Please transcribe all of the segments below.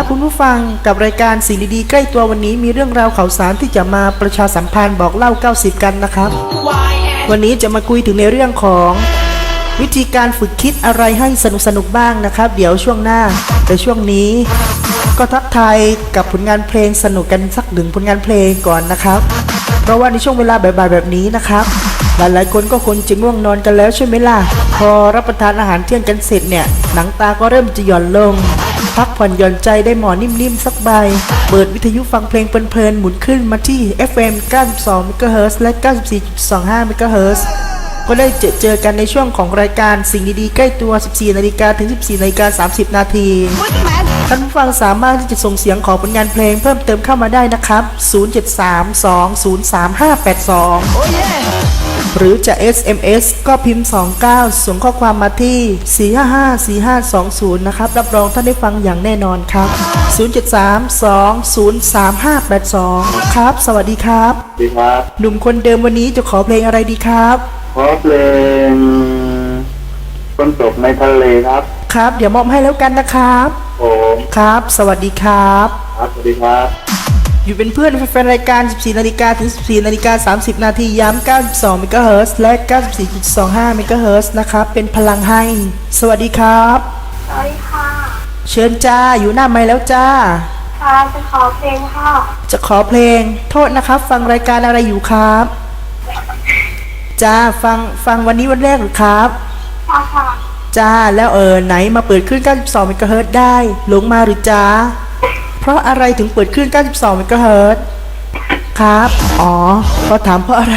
ครับคุณผู้ฟังกับรายการสิ่งดีๆใกล้ตัววันนี้มีเรื่องราวข่าวสารที่จะมาประชาสัมพันธ์บอกเล่า 90 กันนะครับ วันนี้จะมาคุยถึงในเรื่องของ วิธีการฝึกคิดอะไรให้สนุกสนุกบ้างนะครับ เดี๋ยวช่วงหน้า แต่ช่วงนี้ ก็ทักทายกับผลงานเพลงสนุกกันสักหนึ่งผลงานเพลงก่อนนะครับ เพราะว่าในช่วงเวลาบ่ายๆแบบนี้นะครับ หลายๆคนก็คงจะง่วงนอนกันแล้วใช่ไหมล่ะพอรับประทานอาหารเที่ยงกันเสร็จเนี่ยหนังตาก็เริ่มจะหย่อนลง พักผ่อนหย่อนใจได้หมอนนิ่มๆ สักใบ เปิดวิทยุฟังเพลงเพลินๆ หมุนขึ้นมาที่ FM 92 MHz และ 94.25 MHz ก็ได้เจอเจอกันในช่วงของรายการสิ่งดีๆ ใกล้ตัว 14 นาฬิกาถึง 14 นาฬิกา30 นาทีท่านผู้ฟังสามารถที่จะส่งเสียงขอผลงานเพลงเพิ่มเติมเข้ามาได้นะครับ 073203582 หรือจะ SMS ก็พิมพ์ 29 ส่งข้อความมาที่ 4554520 นะครับ รับรองท่านได้ฟังอย่างแน่นอนครับ 073203582 ครับ สวัสดีครับสวัสดีครับหนุ่มคนเดิมวันนี้จะขอเพลงอะไรดีครับ ขอเพลงคนตกในทะเลครับ ครับ เดี๋ยวมอบให้แล้วกันนะครับ ผม ครับ สวัสดีครับ ครับสวัสดีครับ อยู่เป็นเพื่อนแฟนๆรายการ 14 นาฬิกาถึง 14 นาฬิกา 30 นาทีย้ำ92เมกะเฮิรตซ์และ 94.25เมกะเฮิรตซ์นะครับ เป็นพลังให้ สวัสดีครับ สวัสดีค่ะ เชิญจ้า อยู่หน้าไม้แล้วจ้า ค่ะ จะขอเพลงค่ะ จะขอเพลง โทษนะครับ ฟังรายการอะไรอยู่ครับ จ้า ฟัง ฟังวันนี้วันแรกหรือครับค่ะค่ะ จ้า แล้วเออไหนมาเปิดขึ้น92เมกะเฮิรตซ์ได้ หลงมาหรือจ้า เพราะอะไรถึงเปิดขึ้น 92เมกะเฮิรตซ์ครับ อ๋อพอถามเพราะอะไร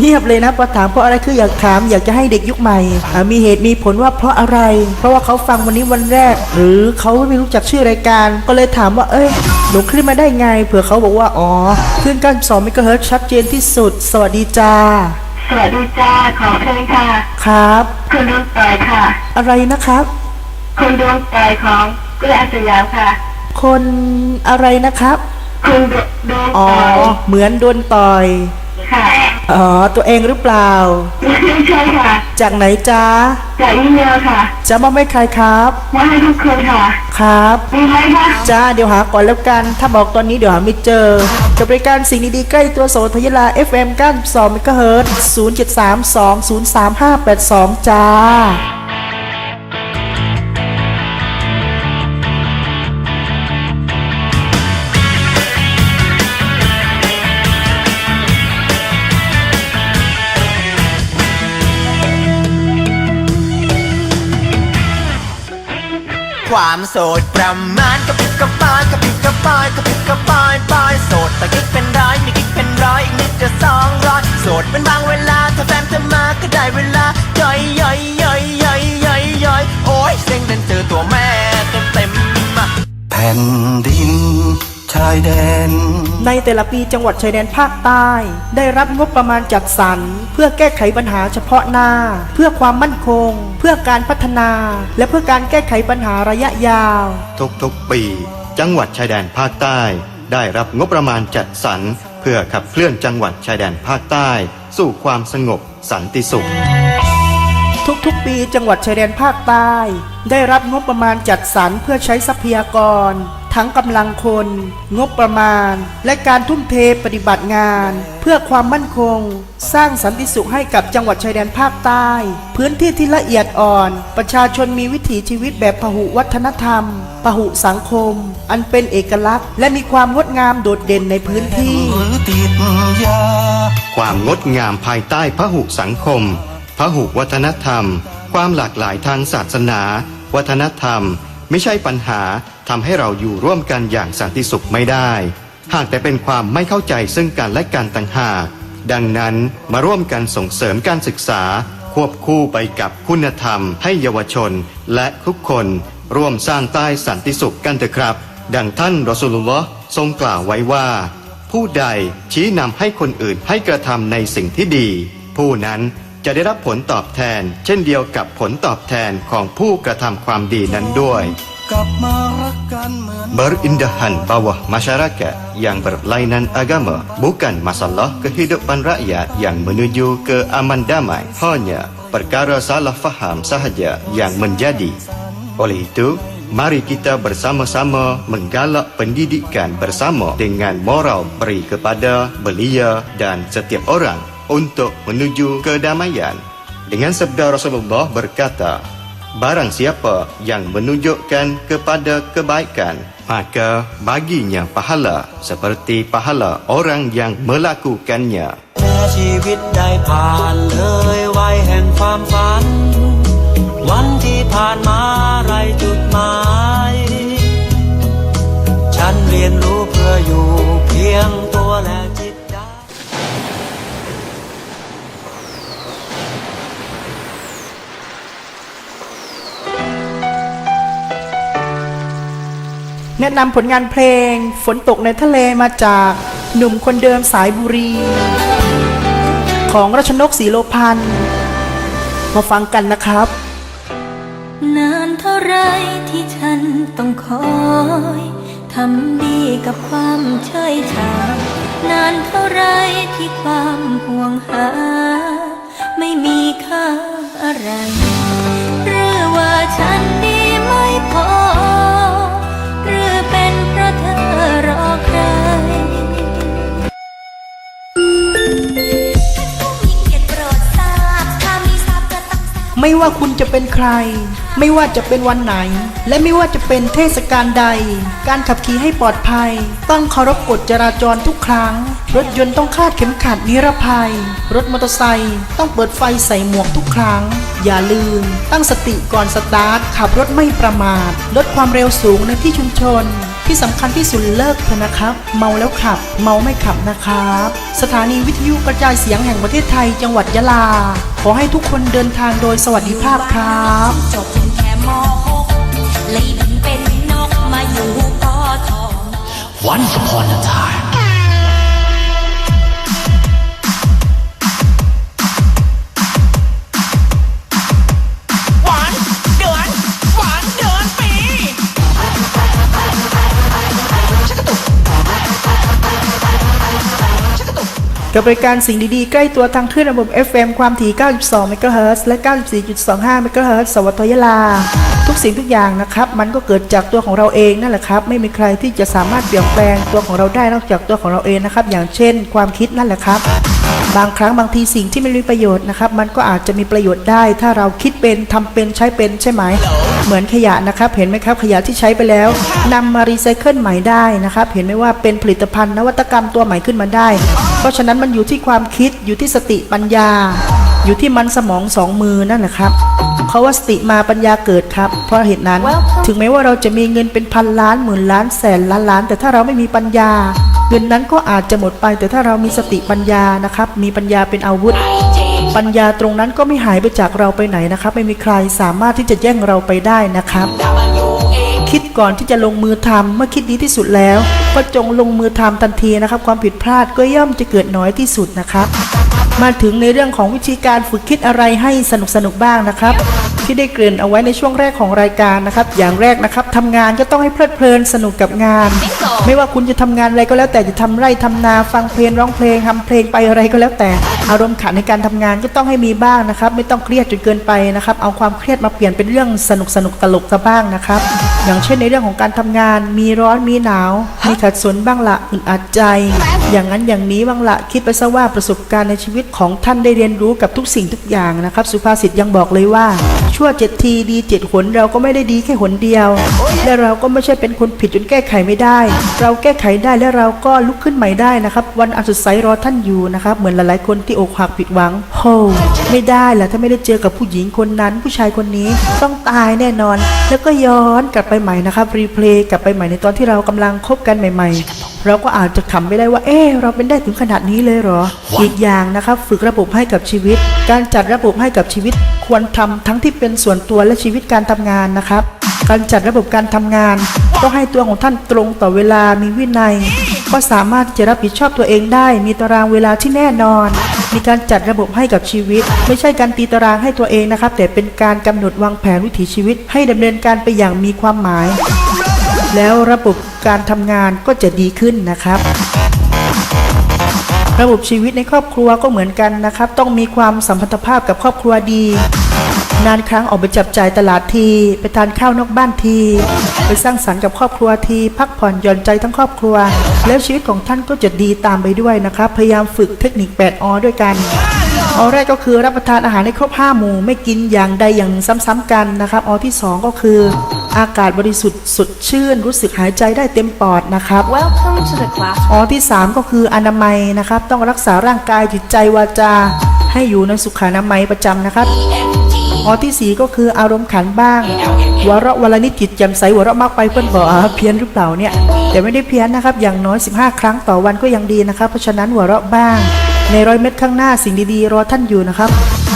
เงียบเลยนะพอถามเพราะอะไรคืออยากถามอยากจะให้เด็กยุคใหม่อ่ามีเหตุมีผลว่าเพราะอะไร เพราะว่าเขาฟังวันนี้วันแรก หรือเขาไม่รู้จักชื่อรายการ ก็เลยถามว่า เอ้ยหนูขึ้นมาได้ไง เผื่อเขาบอกว่า อ๋อ ขึ้น92เมกะเฮิรตซ์ชัดเจนที่สุด สวัสดีจ้า สวัสดีจ้า ขอเพลงค่ะ ครับ คุณดวงใจค่ะ อะไรนะครับ คุณดวงใจของกุลอาสยามค่ะ คนอะไรนะครับคุณดวงอ๋อใจเหมือนโดนต่อย ค่ะอ๋อ ตัวเองหรือเปล่าไม่ใช่ค่ะ จากไหนจ้าจากอีเมลค่ะจะมาไม่ใครครับมาให้ทุกคนค่ะครับ มีไหมคะจ้าเดี๋ยวหาก่อนแล้วกัน ถ้าบอกตอนนี้เดี๋ยวหาไม่เจอกับรายการสิ่งดีๆใกล้ตัวโสทยลา FM 92 MHz 0732035582 จ้า ความโสดประมาณกระปิดกระปายกระปิดกระปายกระปิดกระปายปายโสดแต่กิ๊กเป็นร้อยมีกิ๊กเป็นร้อยอีกนิดจะสองร้อยโสดเป็นบางเวลาถ้าแฟนจะมาก็ได้เวลาย่อยย่อยย่อยย่อยย่อยย่อยโอ้ยเซ็งดันเจอตัวแม่เต็มเต็มแผ่นดิน ชายแดน ในแต่ละปีจังหวัดชายแดนภาคใต้ ได้รับงบประมาณจัดสรร เพื่อแก้ไขปัญหาเฉพาะหน้า เพื่อความมั่นคง เพื่อการพัฒนา และเพื่อการแก้ไขปัญหาระยะยาว ทุกๆปี จังหวัดชายแดนภาคใต้ ได้รับงบประมาณจัดสรร เพื่อขับเคลื่อนจังหวัดชายแดนภาคใต้ สู่ความสงบสันติสุข ทุกๆ ปีจังหวัดชายแดนภาคใต้ ได้รับงบประมาณจัดสรรเพื่อใช้ทรัพยากร ทั้งกำลังคน งบประมาณ และการทุ่มเทปฏิบัติงาน เพื่อความมั่นคง สร้างสันติสุขให้กับจังหวัดชายแดนภาคใต้ พื้นที่ที่ละเอียดอ่อน ประชาชนมีวิถีชีวิตแบบพหุวัฒนธรรม พหุสังคม อันเป็นเอกลักษณ์ และมีความงดงามโดดเด่นในพื้นที่ ความงดงามภายใต้พหุสังคมพหุวัฒนธรรม ความหลากหลายทางศาสนา วัฒนธรรม ไม่ใช่ปัญหาทำให้เราอยู่ร่วมกันอย่างสันติสุขไม่ได้ หากแต่เป็นความไม่เข้าใจซึ่งกันและกันต่างหาก ดังนั้นมาร่วมกันส่งเสริมการศึกษา ควบคู่ไปกับคุณธรรม ให้เยาวชน และทุกคนร่วมสร้างใต้สันติสุขกันเถอะครับ ดังท่านรอสูลุลลอฮ์ทรงกล่าวไว้ว่า ผู้ใดชี้นำให้คนอื่นให้กระทำในสิ่งที่ดี ผู้นั้น จะได้รับผลตอบแทน เช่นเดียวกับผลตอบแทนของผู้กระทำความดีนั้นด้วย กลับมารักกันเหมือน Berindahan bawah masyarakat yang berlainan agama bukan masalah kehidupan rakyat yang menuju ke aman damai, hanya perkara salah faham sahaja yang menjadi. Oleh itu, Mari kita bersama-sama menggalak pendidikan bersama dengan moral beri kepada belia dan setiap orang untuk menuju kedamaian. Dengan sabda Rasulullah berkata, Barang siapa yang menunjukkan kepada kebaikan, maka baginya pahala seperti pahala orang yang melakukannya. แม้ชีวิตได้ผ่านเลยวัยแห่งความฝัน วันที่ผ่านมา แนะนำผลงานเพลง ฝนตกในทะเลมาจากหนุ่มคนเดิมสายบุรี ของรัชนกศรีโลพันธ์มาฟังกันนะครับ นานเท่าไรที่ฉันต้องคอยทำดีกับความเฉยชานานเท่าไรที่ความห่วงหา ไม่มีค่าอะไร ไม่ว่าคุณจะเป็นใคร ไม่ว่าจะเป็นวันไหน และไม่ว่าจะเป็นเทศกาลใด การขับขี่ให้ปลอดภัย ต้องเคารพกฎจราจรทุกครั้ง รถยนต์ต้องคาดเข็มขัดนิรภัย รถมอเตอร์ไซค์ต้องเปิดไฟใส่หมวกทุกครั้ง อย่าลืม ตั้งสติก่อนสตาร์ทขับรถไม่ประมาทลดความเร็วสูงในที่ชุมชน ที่สำคัญที่สุดเลิกเถอะนะครับ เมาแล้วขับ เมาไม่ขับนะครับ สถานีวิทยุกระจายเสียงแห่งประเทศไทย จังหวัดยะลา ขอให้ทุกคนเดินทางโดยสวัสดิภาพครับจบแค่ม .6 เลยบินเป็นนกมาอยู่กอทม Once upon a time กับรายการสิ่งดี ๆ ใกล้ตัวทางคลื่นระบบ FM ความถี่ 92 เมกะเฮิรตซ์และ 94.25 เมกะเฮิรตซ์สวทยาลา ทุกสิ่งทุกอย่างนะครับ มันก็เกิดจากตัวของเราเองนั่นแหละครับ ไม่มีใครที่จะสามารถเปลี่ยนแปลงตัวของเราได้นอกจากตัวของเราเองนะครับ อย่างเช่น ความคิดนั่นแหละครับ บางครั้งบางทีสิ่งที่ไม่มีประโยชน์นะครับ มันก็อาจจะมีประโยชน์ได้ ถ้าเราคิดเป็นทำเป็นใช้เป็นใช่ไหม เหมือนขยะนะครับ เห็นไหมครับ ขยะที่ใช้ไปแล้วนำมารีไซเคิลใหม่ได้นะครับ เห็นไหมว่าเป็นผลิตภัณฑ์นวัตกรรมตัวใหม่ขึ้นมาได้ เพราะฉะนั้นมันอยู่ที่ความคิดอยู่ที่สติปัญญา อยู่ที่มันสมองสองมือนั่นแหละครับเพราะว่าสติมาปัญญาเกิดครับ เพราะเหตุนั้น ถึงแม้ว่าเราจะมีเงินเป็นพันล้านหมื่นล้านแสนล้านล้าน แต่ถ้าเราไม่มีปัญญา เงินนั้นก็อาจจะหมดไป แต่ถ้าเรามีสติปัญญานะครับ มีปัญญาเป็นอาวุธ ปัญญาตรงนั้นก็ไม่หายไปจากเราไปไหนนะครับ ไม่มีใครสามารถที่จะแย่งเราไปได้นะครับ คิดก่อนที่จะลงมือทำเมื่อคิดดีที่สุดแล้ว ก็จงลงมือทำทันทีนะครับ ความผิดพลาดก็ย่อมจะเกิดน้อยที่สุดนะครับ มาถึงในเรื่องของวิธีการฝึกคิดอะไรให้สนุกสนุกบ้างนะครับที่ได้เกริ่นเอาไว้ในช่วงแรกของรายการนะครับ อย่างแรกนะครับทำงานก็ต้องให้เพลิดเพลินสนุกกับงาน ไม่ว่าคุณจะทำงานอะไรก็แล้วแต่จะทำไร่ทำนาฟังเพลงร้องเพลงทำเพลงไปอะไรก็แล้วแต่ อารมณ์ขันในการทำงานก็ต้องให้มีบ้างนะครับ ไม่ต้องเครียดจนเกินไปนะครับ เอาความเครียดมาเปลี่ยนเป็นเรื่องสนุกสนุกตลกซะบ้างนะครับ อย่างเช่นในเรื่องของการทำงาน มีร้อนมีหนาว มีขัดสนบ้างละอึดอัดใจ อย่างนั้นอย่างนี้บ้างละคิดไปซะว่าประสบการณ์ในชีวิตของท่านได้เรียนรู้กับทุกสิ่งทุกอย่างนะครับ สุภาษิตยังบอกเลยว่า ชั่วเจ็ดทีดีเจ็ดหนเราก็ไม่ได้ดีแค่หนเดียว และเราก็ไม่ใช่เป็นคนผิดจนแก้ไขไม่ได้ เราแก้ไขได้และเราก็ลุกขึ้นใหม่ได้นะครับ วันอันสดใสรอท่านอยู่นะครับ เหมือนหลายๆคนที่อกหักผิดหวังโฮไม่ได้แหละถ้าไม่ได้เจอกับผู้หญิงคนนั้นผู้ชายคนนี้ต้องตายแน่นอน แล้วก็ย้อนกลับไปใหม่นะครับรีเพลย์กลับไปใหม่ในตอนที่เรากำลังคบกันใหม่ ๆ เราก็อาจจะขำไม่ได้ว่า เอ๊ะเราเป็นได้ถึงขนาดนี้เลยเหรอ อีกอย่างนะครับ ฝึกระบบให้กับชีวิต การจัดระบบให้กับชีวิต ควรทำทั้งที่เป็นส่วนตัวและชีวิตการทำงานนะครับ การจัดระบบการทำงาน ต้องให้ตัวของท่านตรงต่อเวลามีวินัย ก็สามารถที่จะรับผิดชอบตัวเองได้ มีตารางเวลาที่แน่นอน มีการจัดระบบให้กับชีวิต ไม่ใช่การตีตารางให้ตัวเองนะครับ แต่เป็นการกำหนดวางแผนวิถีชีวิต ให้ดำเนินการไปอย่างมีความหมาย แล้วระบบการทำงานก็จะดีขึ้นนะครับ ระบบชีวิตในครอบครัวก็เหมือนกันนะครับ ต้องมีความสัมพันธภาพกับครอบครัวดี นานครั้งออกไปจับจ่ายตลาดที ไปทานข้าวนอกบ้านที ไปสร้างสรรค์กับครอบครัวที พักผ่อนหย่อนใจทั้งครอบครัว แล้วชีวิตของท่านก็จะดีตามไปด้วยนะครับ พยายามฝึกเทคนิค 8อด้วยกัน ออแรกก็คือรับประทานอาหารให้ครบห้าหมู่ไม่กินอย่างใดอย่างหนึ่งซ้ำๆกันนะครับออที่สองก็คือ อากาศบริสุทธิ์สดชื่น รู้สึกหายใจได้เต็มปอดนะครับ Welcome to the class อที่3ก็คืออนามัยนะครับ ต้องรักษาร่างกายจิตใจวาจา ให้อยู่ในสุขานามัยประจำนะครับอที่4ก็คืออารมณ์ขันบ้างหัวเราะวันละนิดจิตแจ่มใสหัวเราะมากไปเพื่อนบอกอ่าเพี้ยนหรือเปล่าเนี่ยแต่ไม่ได้เพี้ยนนะครับ อย่างน้อย 15 ครั้งต่อวันก็ยังดีนะครับ เพราะฉะนั้นหัวเราะบ้าง ในร้อยเม็ดข้างหน้าสิ่งดีๆ รอท่านอยู่นะครับ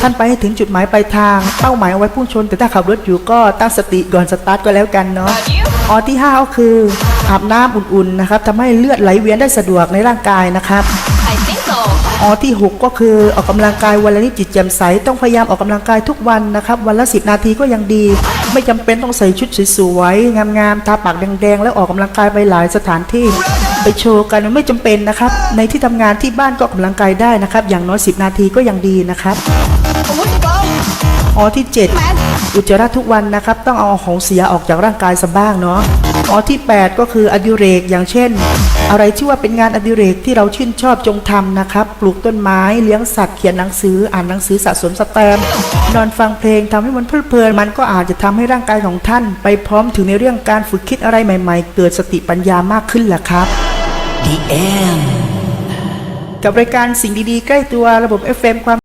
ท่านไปให้ถึงจุดหมายปลายทาง เป้าหมายเอาไว้พุ่งชน แต่ถ้าขับรถอยู่ก็ตั้งสติก่อนสตาร์ทก็แล้วกันเนาะอที่5ก็คืออาบน้ำอุ่นๆนะครับทำให้เลือดไหลเวียนได้สะดวกในร่างกายนะครับ I think so อที่ 6 ก็คือออกกำลังกายวันละนิดจิตแจ่มใสต้องพยายามออกกำลังกายทุกวันนะครับ วันละ 10 นาทีก็ยังดี ไม่จำเป็นต้องใส่ชุดสวยๆงามๆทาปากแดงๆ แล้วออกกำลังกายไปหลายสถานที่ ไปโชว์กันไม่จำเป็นนะครับ ในที่ทำงานที่บ้านก็กกำลังกายได้นะครับ อย่างน้อย 10 นาทีก็ยังดีนะครับอ๋อที่ 7 อุจจาระทุกวันนะครับ ต้องเอาของเสียออกจากร่างกายซะบ้างเนาะอ๋อที่ 8 ก็คืออดิเรกอย่างเช่น อะไรที่ว่าเป็นงานอดิเรกที่เราชื่นชอบจงทำนะครับ ปลูกต้นไม้เลี้ยงสัตว์เขียนหนังสืออ่านหนังสือสะสมสแตมป์นอนฟังเพลงทำให้มันเพลิดเพลินมันก็อาจจะทำให้ร่างกายของท่าน ไปพร้อมถึงในเรื่องการฝึกคิดอะไรใหม่ ๆ เกิดสติปัญญามากขึ้นแหละครับ The end กับรายการสิ่งดีๆ ใกล้ตัวระบบ FM ความ